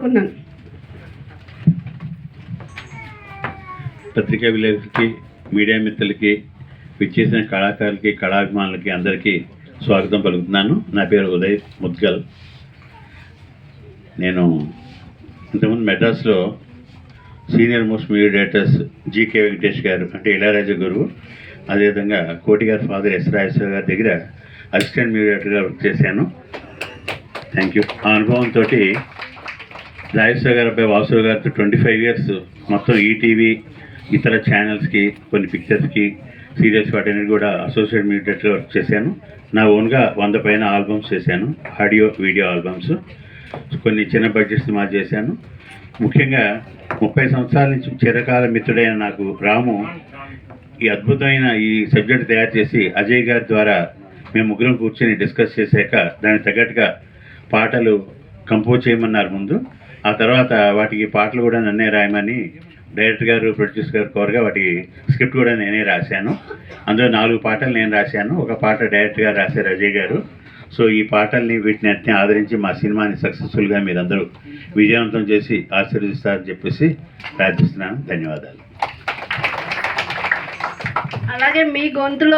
కోరుకున్నాను పత్రికా విలేకరులకి మీడియా మిత్రులకి విచ్చేసిన కళాకారులకి కళాభిమానులకి అందరికీ స్వాగతం పలుకుతున్నాను. నా పేరు ఉదయ్ ముద్గల్ నేను ఇంతకుముందు మెడ్రాస్లో senior most mediators GK Venkatesh గారు అంటే ఇళయరాజా గురువు అదేవిధంగా కోటి గారి ఫాదర్ ఎస్ రాజేశ్వర గారి దగ్గర అసిస్టెంట్ మీడియేటర్గా వర్క్ చేశాను. థ్యాంక్ యూ ఆ అనుభవంతో రాజేశ్వర గారు అబ్బాయి వాసురావు గారితో ట్వంటీ ఫైవ్ ఇయర్స్ మొత్తం ఈటీవీ ఇతర ఛానల్స్కి కొన్ని పిక్చర్స్కి సీరియల్స్ వాటిని కూడా అసోసియేట్ మీడియేటర్గా వర్క్ చేశాను. నా ఓన్గా వంద పైన ఆల్బమ్స్ చేశాను ఆడియో వీడియో ఆల్బమ్స్ కొన్ని చిన్న బడ్జెట్స్ మా చేశాను. ముఖ్యంగా ముప్పై సంవత్సరాల నుంచి చిరకాల మిత్రుడైన నాకు రాము ఈ అద్భుతమైన ఈ సబ్జెక్ట్ తయారు చేసి అజయ్ గారి ద్వారా మేము ముగ్గురం కూర్చొని డిస్కస్ చేశాక దానికి తగ్గట్టుగా పాటలు కంపోజ్ చేయమన్నారు ముందు. ఆ తర్వాత వాటికి పాటలు కూడా నన్నే రాయమని డైరెక్టర్ గారు ప్రొడ్యూసర్ గారు కోరగా వాటికి స్క్రిప్ట్ కూడా నేనే రాశాను. అందులో నాలుగు పాటలు నేను రాశాను. ఒక పాట డైరెక్టర్ గారు రాశారు అజయ్ గారు. సో ఈ పాటల్ని వీటిని అట్నే ఆదరించి మా సినిమాని సక్సెస్ఫుల్గా మీరందరూ విజయవంతం చేసి ఆశీర్వదిస్తారని చెప్పేసి ప్రార్థిస్తున్నాను. ధన్యవాదాలు. అలాగే మీ గొంతులో